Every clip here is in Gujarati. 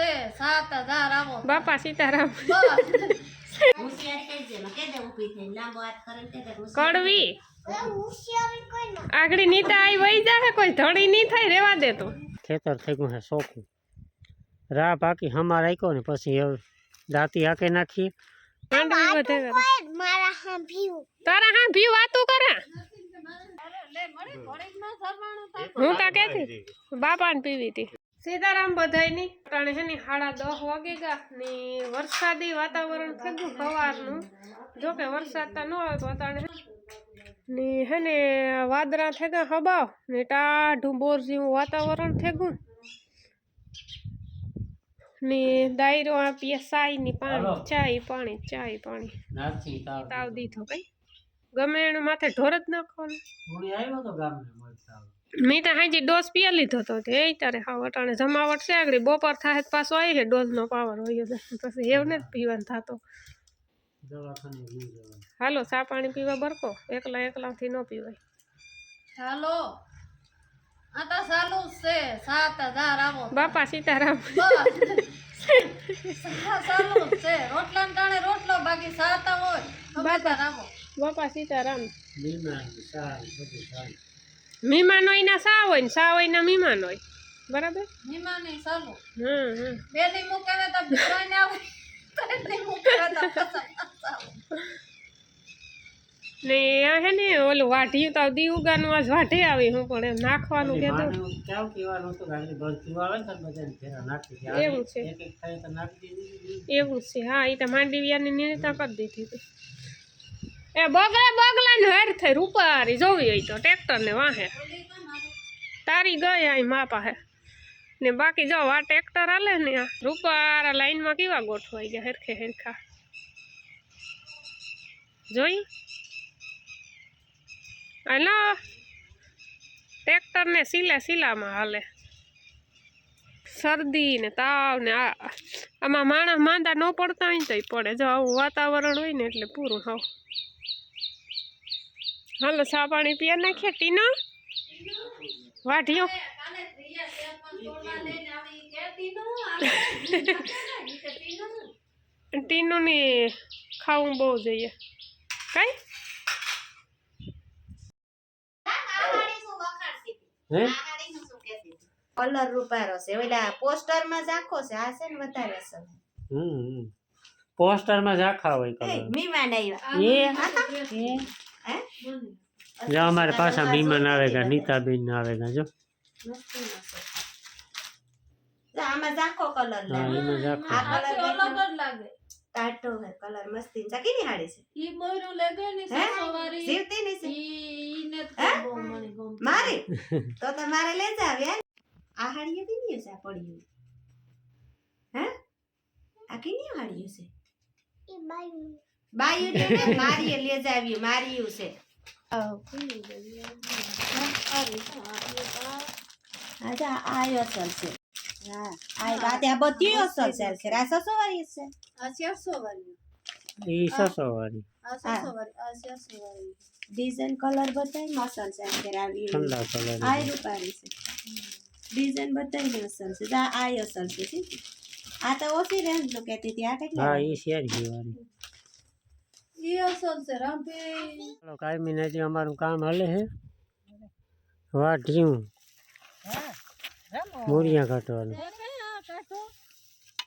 છે સાત હજાર આવો. બાપા સીતારામ. કડવી. આગળ નીતા આવી વહી જાય કોઈ ધણી નહીં થાય રેવા દે તો. ખેતર થઈ ગયું છે ચોખ્ખું રા બાકી હમા રાખ્યો ને પછી હવે દાંતી હાકે નાખીએ. માંડવી વધે કરે. તારા હા ભી વાતું કરા. હું તા કેતી બાપાને પીવી હતી સીતારામ બધાયની અટાણે છે ને સાડા દહ વાગે ગયા ને વરસાદી વાતાવરણ થઈ ગયું સવારનું. જો કે વરસાદ તો ન આવે તો અટાણે ને હે ને વાદળા થઈ ગયા હબાવ ને ટાઢું બોર જેવું વાતાવરણ થઈ ગયું. ને દાયરો આપીએ સાઈ ની પાણી ચાય પાણી ચાય પાણી. તાવ દીધો. કઈ? ગમે એનું માથે ઢોર જ નાખવાનું. આવ્યો તો મળતા. મેં તો હાજી ડોઝ પીએ લીધો તો તે એ તારે હા અટાણે જમાવટ છે આગળ બપોર થાય પાછો આવી છે ડોઝનો પાવર હોય પછી એવું નથી પીવાનું થતો. હાલો ચા પાણી પીવા બરકો. એકલા એકલાથી ન પીવાય. ચાલો આ તો ચાલુ જ છે સાત હજાર આવો. બાપા સીતારામ. ચાલુ છે રોટલા ટાણે રોટલો બાકી સાત હોય. બાપા સીતારામ. મહેમાન હોય ના સા હોય ને સા હોય ના મહેમાન હોય બરાબર? નિમાની ચાલુ હમ હમ. બે દી મૂકે ને તો આવે. ત્રણ દી તો ને આ હે ને ઓલું વાઢિયું તો દી ઉગાનું આજ વાઢે આવે હું પણ એમ નાખવાનું કહેતો ચાવ પીવાનું હતું ગાડી ભરતી આવે ને બધાને ફેરા નાખી એવું છે. એક એક ખાય તો નાખી દીધી. એવું છે. હા એ તો માંડવીયાની નિર્ણયતા કરી દીધી હતી એ બગલા બગલા ને હેર થઈ રૂપારી જોવી હોય તો ટ્રેક્ટર ને વાહે. તારી ગઈ અહીં મા પાસે. ને બાકી જો, આ ટ્રેક્ટર હાલે ને આ રૂપારા લાઈનમાં કેવા ગોઠવાઈ ગયા, હેરખે હેરખા. જોઈ? હલો. ટ્રેક્ટર ને સિલા સીલામાં હાલે. શરદી ને તાવ ને આમાં માણસ માંદા ન પડતા હોય તો પડે. જો આવું વાતાવરણ હોય ને એટલે પૂરું હાવ હાલો ચા પાણી પીએ નાખીએ ટીનો? કે ટીનું ને ખાવું બહુ જોઈએ. કઈ? હે? કલર રૂપારો છે. ઓલા પોસ્ટરમાં ઝાખો છે. આ છે ને વધારે છે હમ પોસ્ટરમાં ઝાખા હોય કલર. મહેમાન આવ્યા એ? હે જો અમારે પાછા મહેમાન આવેગા નીતાબેન આવેગા જો. મસ્તી મસ્તી. જો આમાં ઝાખો કલર લાગે આ કલર તો અલગ લાગે. હે કલર મસ્તી. છે કેની હાડી છે? ઈ લાગે ને સવારી. જીવતી ની. મારી? તો તમારે લઈ જાવ આ હાડીએ કેની છે આ હે? આ કેની હાડીઓ છે? બાયું ને મારીએ લઈ જાવ્યું માર્યું છે. અચ્છા આ અસલ છે. આ બધી સસો વાળી વાળી એ સસો વાળી ડિઝાઇન કલર બતાવી મસલ છે આમ આવી ઠંડા કલર આ રૂપારી છે. ડિઝાઇન બતાવી અસલ છે. આ આ અસલ છે આ તો ઓછી રેન્જનું કહેતી હતી. આ કેટલા હા એ શેર વાળી ઈ અસલ છે રામભાઈ ચાલો કાયમી નથી અમારું કામ હાલે છે વાઢ્યું મૂળિયા કાઢવાનું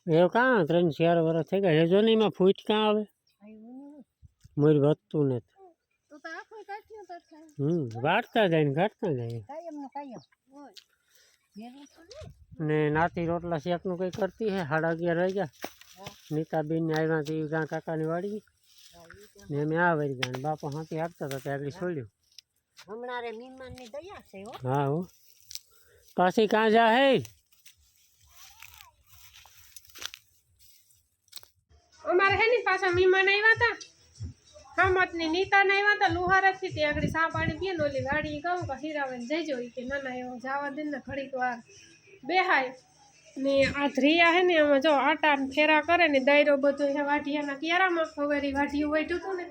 એવું કાં ત્રણ ચાર વર્ષ થઈ ગયા હેજો નહીં એમાં ફૂટ કાં આવે મૂળ વધતું નથી તો તો આખો કાઢ્યો તો થાય હમ વાટતા જાય ને કાઢતા જાય ને નાતી રોટલા શેકનું કંઈ કરતી હે સાડા અગિયાર વાગ્યા નીતાબેન ને આવ્યા તે ગાં કાકાની વાડી ને મેં આ વરી ગયા બાપા હાથી આપતા હતા ત્યાં આગળ છોડ્યું. હમણાં મહેમાનની દયા છે હો. હા હો. પાછી કાં જા હે? અમારે હે ને પાછા મહેમાન આવ્યા હતા હામતની નીતા ને આવ્યા હતા લુહારેથી તે આગળ સા પાણી પીએ ઓલી ગાડી કહું કે હીરાવન જઈજો કે ના ના એવો જવા દે ને ઘડીક વાર. બેહાય. ને આ ધ્રિયા હે ને આમાં જો આટા ફેરા કરે ને દાયરો બધો એ વાઢિયાના ક્યારામાં. ખવારી વાઢિયું વાઢ્યું હતું ને,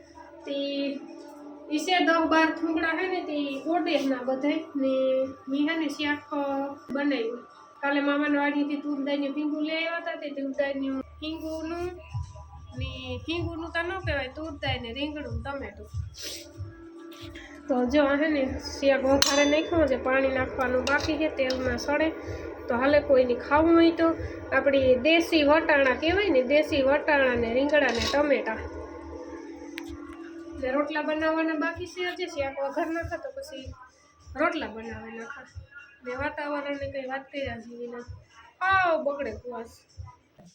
તે ઈસે દસ બાર થૂંગડા હે ને તે ઓડેના બધે. ને મેં હે ને શાક બનાવ્યું. કાલે મામાની વાડીથી તુરદાઈની ભીંગું લઈ આવ્યા હતા તે તુરદાઈની હિંગુનું ને હિંગુનું તો ન કહેવાય તુરદાઈ ને રીંગણું, ટમેટું. તો જો હે ને શિયાક વઘારે નાખ્યું છે, પાણી નાખવાનું બાકી છે, તેલમાં સડે. તો હાલે કોઈને ખાવું હોય તો આપણી દેશી વટાણા કહેવાય ને દેશી વટાણા ને રીંગણા ને ટમેટા. ને રોટલા બનાવવાના બાકી છે હજી શાક વઘાર નાખા તો પછી રોટલા બનાવી નાખા. ને વાતાવરણની કંઈ વાત કર્યા જેવી નથી આવ બગડે કુવાસ.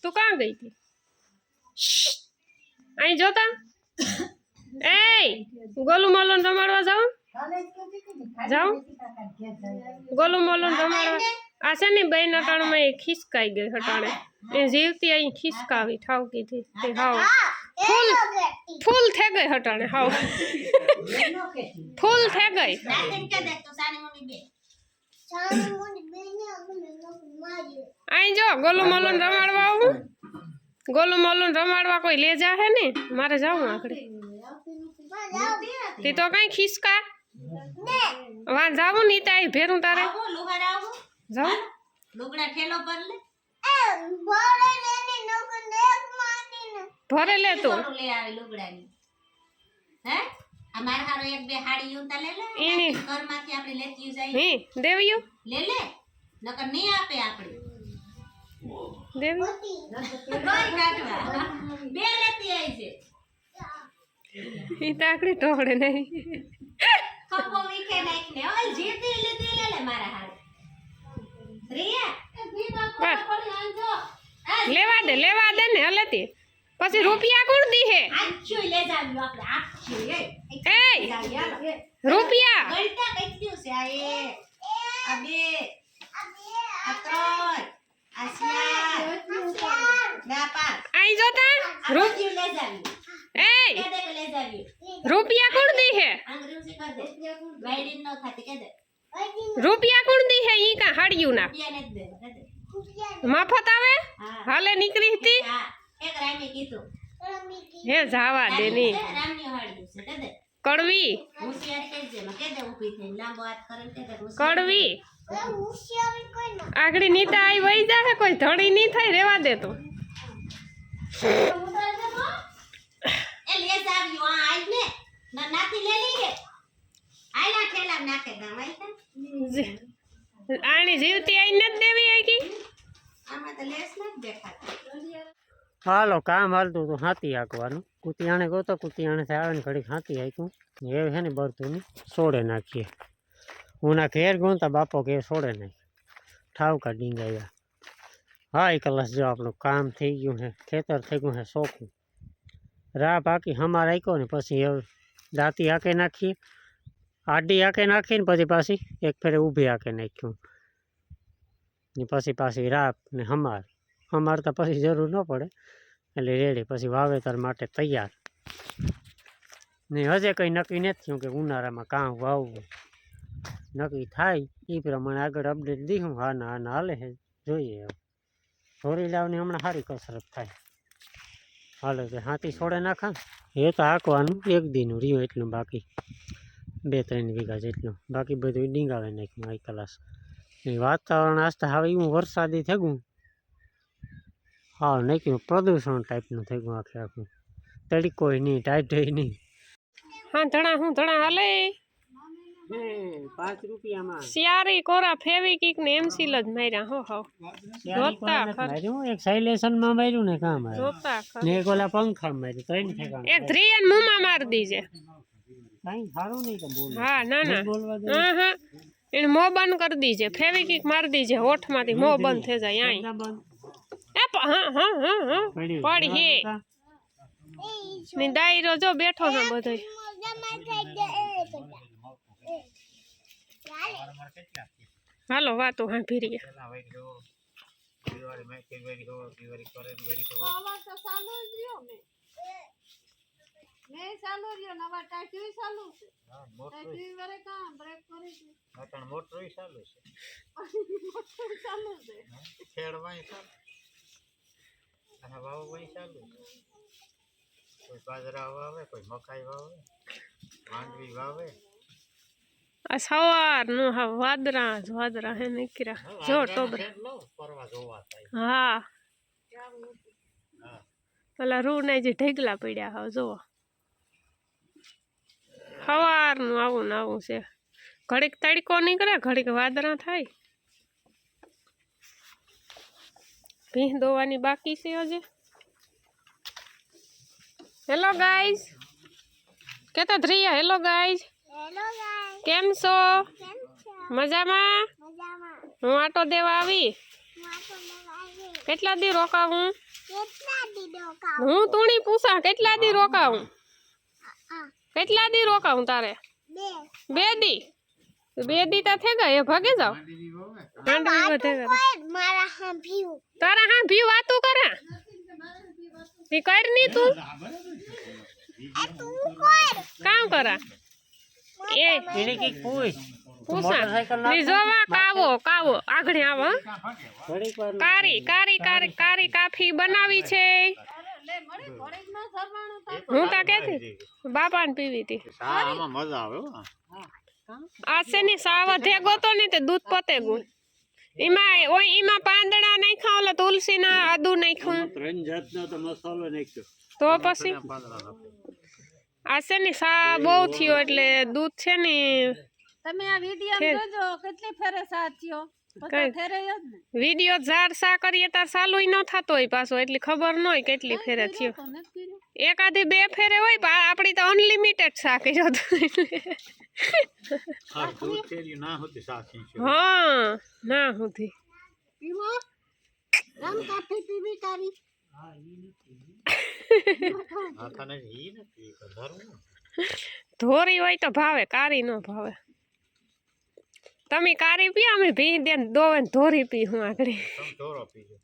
તું કાં ગઈ હતી? અહીં જોતા એ ગોલું મોલું રમાડવા જાઉં? જાઉં? ગોલું મોલું રમાડવા. આ છે ને બે નટાણમાં એ ખિસકાઈ ગઈ હટાણે એ જીવતી અહીં ખિસકાવી ઠાવકીથી તે હાવ. ફૂલ ફૂલ થઈ ગઈ હટાણે હાવ. ફૂલ થઈ ગઈ. અહીં જો ગોલુ મોલું રમાડવા આવું. ગોલુ મોલું રમાડવા કોઈ લે જા હે ને? મારે જાવું આખડે તે તો કઈ ખિસકા? વાં જાવું ની તાઈ ભેરું તારે. જાઉં? લુગડા ઠેલો પર લે. ભરે લે તું. લે આવે લુગડાની. હે? અમાર હારો એક બે હાડી ઉતા લે લે. એની ઘરમાંથી આપણે લેતી જાય હી દેવ્યું? લે લે. નકર નહીં આપે આપણે. દેવ્યું રોઈ કાઢવા. બે લેતી આવી છે. એ તાકડી ટોળે નહીં. ખપો મીઠે નાખીને. ઓય જીતી લીધી લે લે મારા બસ. લેવા દે લેવા દે ને હલેતી પછી રૂપિયા કોણ દી હે? રૂપિયા! ગણતા છે આ એક આ બે. આ ત્રણ. આ ચાર. ના પાંચ. અહીં જોતા રૂપિયા કોણ દી હે? અંગ્રેજી કર દે વાયડીન નો થાતી કે દે રૂપિયા કોણ દી હે? ઈ કા હાડ્યું ના રૂપિયા ને જ દે કે દે. મફત આવે? હા. હાલે નીકળી હતી? હા. એક રામી કીધું. હે જાવા દે ની. રામની હાડ્યું છે કે દે. કડવી? હોશિયાર કે દે કે દે ઊભી થઈને. લાંબો હાથ કરે કે દે હોશિયાર. કડવી? આગળી નીતા આઈ વઈ જાહે? કોઈ ધડી નહીં થાય? રેવા દે તું. એ લે જાવ્યું આ આજ ને. ના નાથી લે લઈએ આયલા ઠેલા નાખે ગામ આણી જીવતી આઈ નથી દેવી આઈ આમાં તો લેસ નથી દેખાતા. હાલો કામ હાલતું હતું હાથી હાંકવાનું. કુતિયાણે ગયો તો કુતિયાણે આવે ને ઘડીક હાથી હાંક્યું. એ છે ને બરતું ને સોડે નાખીએ. હું ના ઘેર ગયો તો બાપો ઘેર સોડે નાખી. ઠાવકા ડીંગાયા. હા એ કલાસ જો આપણું કામ થઈ ગયું છે ખેતર થઈ ગયું છે શોખું રા બાકી હમા આક્યો ને પછી હવે દાંતી હાંકે નાખીએ. આડી હાંકે નાખીને પછી પાછી એક ફેરે ઊભી હાંકે નાખ્યું ને પછી પાછી રાપ ને હમાર અમારે તો પછી જરૂર ન પડે એટલે રેડી પછી વાવેતર માટે તૈયાર ને હજે કંઈ નક્કી નથી થયું કે ઉનાળામાં કાં વાવવું નક્કી થાય એ પ્રમાણે આગળ અપડેટ દીધું હા ના હા ના, હાલે છે જોઈએ હવે। થોડી લાવની હમણાં સારી કસરત થાય। હાલે તો હાથી છોડે નાખા એ તો હાંકવાનું, એક દીનું રહ્યું એટલું બાકી. બે ત્રણ વીઘા જેટલું. બાકી બધું ડીંગાવે નાખ્યું આ કલાસ. એ વાતાવરણ આસ્તા હવે એવું વરસાદી થયું હા નાખ્યું. પ્રદૂષણ ટાઈપનું થઈ ગયું આખે આખું. તડકો નહીં ટાઈટ નહીં. હા ધણા હું ધણા હાલે. પાંચ રૂપિયામાં. સિયારી કોરા ફેવિકિક ને એમસીલ જ માર્યા હો હો. જોતા માર્યું? એક ને કામ જોતા ને એક ઓલા પંખા માર્યું ત્રણ ઠેકાણ એક ધ્રિયન મુમાં મારી દીજે. કાંઈ સારું નહીં તો બોલ. હા ના ના. બોલવા દે. હા હા. એને મોં બંધ કરી દીજે ફેવિકિક માર દીજે હોઠમાંથી મોં બંધ થઈ જાય આઈ બંધ. એ પ- હા હા હા હા. પડ્યું. પડી હે. ની દાયરો જો બેઠો છે બધોય. હાલો વાતો હા ભીરીએ અવાજ તો. ચાલુ જ રહ્યો મેં મેં ચાલુ રહ્યો ને હવે ટાંકી ચાલુ છે. ટાંકી વરે કાં બ્રેક કરી દીધી મોટર ચાલુ છે. આ સવારનું હા વાદરા જ વાદરા હે નીકળ્યા. જો ટોબરા. પરવા જોવા થાય. હા. પેલા રૂ ને જે ઢેગલા પડ્યા હવે જુઓ. સવારનું આવું ને આવું છે. ઘડીક તડકો નીકળે ઘડીક વાદળા થાય. ભીંસ દોવાની બાકી છે હજી. હેલો ગાઈઝ કેતા ધ્રિયા હેલો ગાઈઝ કેમ છો? મજામાં? હું આટો દેવા આવી? કેટલા દી રોકાવું? હું તુણી પૂછા કેટલા દી રોકાવું? કેટલા દી રોકાવું તારે? બે દી? બે દી તા થઈ ગયા એ ભાગે જાવ માંડવી વધે ગયા. તારા હા ભી વાતું કરે? તી કરની તું. કામ કરા. એ. એને કંઈક પૂછ. પૂછા. ની જોવા કાવો કાવો. આગળ આવો કારી કારી કારી કારી કાફી બનાવી છે. હું તા કેતી? બાપાને પીવી હતી મજા આવે હો. આ છે ને સાવ વધે ગોતો ને તે દૂધ પતે ગુણ. એમાં ઓય એમાં પાંદડા નાખ્યા ઓલા તુલસી ના આદુ નાખ્યું. ત્રણ જાતનો તો મસાલો નાખ્યો. તો પછી? આ છે સા બહુ થયો એટલે દૂધ છે ને તમે આ વીડિયો જોજો કેટલી ફેરે સાચ્યો ને વીડિયો ઝાડ સા કરીએ તાર સાલું ન થતો હોય પાછો એટલી ખબર ન હોય કેટલી ફેરે થયો. એકાદી બે ફેરે હોય પણ આપણી તો અનલિમિટેડ સા કર્યો હતો ના હોતી હા ના વધારું ધોરી હોય તો ભાવે કારી ન ભાવે. તમે કારી પી અમે ભી દે દોવન ધોરી પી હું આગળ ધોરો પીજો.